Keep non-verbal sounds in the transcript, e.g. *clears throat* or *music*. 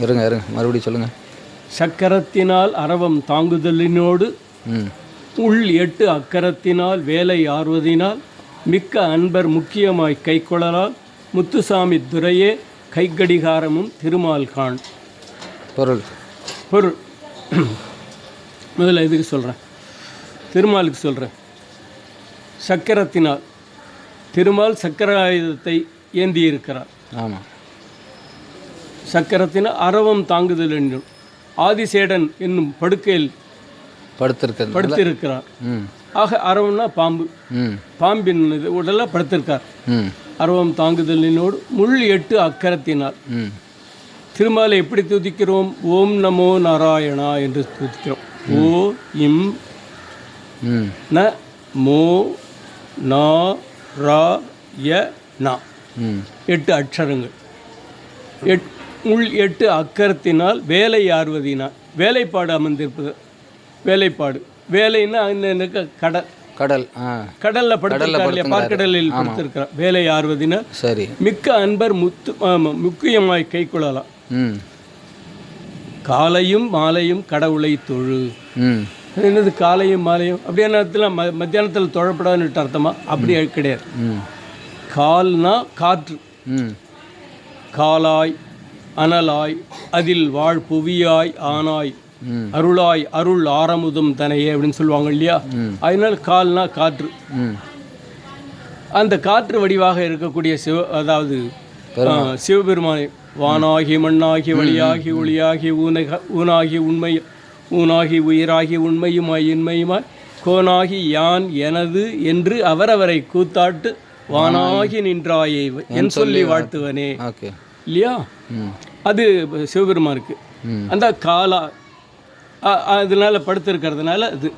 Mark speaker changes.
Speaker 1: இருங்க இருங்க. மறுபடியும் சொல்லுங்கள்
Speaker 2: சக்கரத்தினால் அரவம் தாங்குதலினோடு உள் எட்டு அக்கரத்தினால் வேலை ஆர்வதினால் மிக்க அன்பர் முக்கியமாய் கைக்கொள்ளலால் முத்துசாமி துரையே கைக்கடிகாரமும் திருமால் காண்.
Speaker 1: பொருள்.
Speaker 2: பொருள். *clears throat* முதல்ல இதுக்கு சொல்கிறேன் திருமாலுக்கு சொல்கிறேன் சக்கரத்தினால். திருமால் சக்கர ஆயுதத்தை ஏந்தியிருக்கிறார்.
Speaker 1: ஆமாம்.
Speaker 2: சக்கரத்தினால் அரவம் தாங்குதல் என்னும் ஆதிசேடன் என்னும் படுக்கையில்
Speaker 1: படுத்திருக்கிறது.
Speaker 2: படுத்திருக்கிறார். ஆக அரவம்னா பாம்பு. பாம்பின் இது உடலில் படுத்திருக்கார். அரவம் தாங்குதலினோடு முள் எட்டு அக்கரத்தினால்.
Speaker 1: ம்.
Speaker 2: திருமாலை எப்படி துதிக்கிறோம்? ஓம் நமோ நாராயணா என்று துதிக்கிறோம். ஓ இம்
Speaker 1: ம்.
Speaker 2: ந மோ நா ரா ய நா. எட்டு அக்ஷரங்கள். எட் உள் எட்டு அக்கரத்தினால் வேலை ஆர்வதினால் வேலைப்பாடு அமர்ந்திருப்பது. வேலைப்பாடு. வேலைன்னா இந்த கடல்
Speaker 1: கடல்
Speaker 2: கடலில் படுத்திருக்கார் பார்க்கடலில் படுத்திருக்கிறார். வேலை ஆர்வதினால்
Speaker 1: சரி.
Speaker 2: மிக்க அன்பர் முத்து முக்கியமாய் கை கொள்ளலாம்.
Speaker 1: ம்.
Speaker 2: காலையும் மாலையும் கடவுளை தொழு. என்னது காலையும் மாலையும்? அப்படியே நேரத்தில் ம மத்தியானத்தில் தொழப்படாதுன்னு அர்த்தமா? அப்படி கிடையாது. கால்னா காற்று.
Speaker 1: ம்.
Speaker 2: காலாய் அனலாய் அதில் வாழ் புவியாய் ஆனாய் அருளாய் அருள் ஆரமுதம் தனையே அப்படின்னு சொல்லுவாங்க இல்லையா? அதனால கால்னா காற்று. அந்த காற்று வடிவாக இருக்கக்கூடிய சிவ அதாவது சிவபெருமானை வானாகி மண்ணாகி வழியாகி ஒளியாகி ஊனக ஊனாகி உண்மை ஊனாகி உயிராகி உண்மையுமாய் இன்மையுமாய் கோனாகி யான் எனது என்று அவரவரை கூத்தாட்டு வானாகி. நின்றாயே என் சொல்லி வாழ்த்துவனே.
Speaker 1: ஓகே.
Speaker 2: இல்லையா? அது சிவபெருமானுக்கு.
Speaker 1: ம்.
Speaker 2: அந்த காலா அதனால படுத்திருக்கிறதுனால அது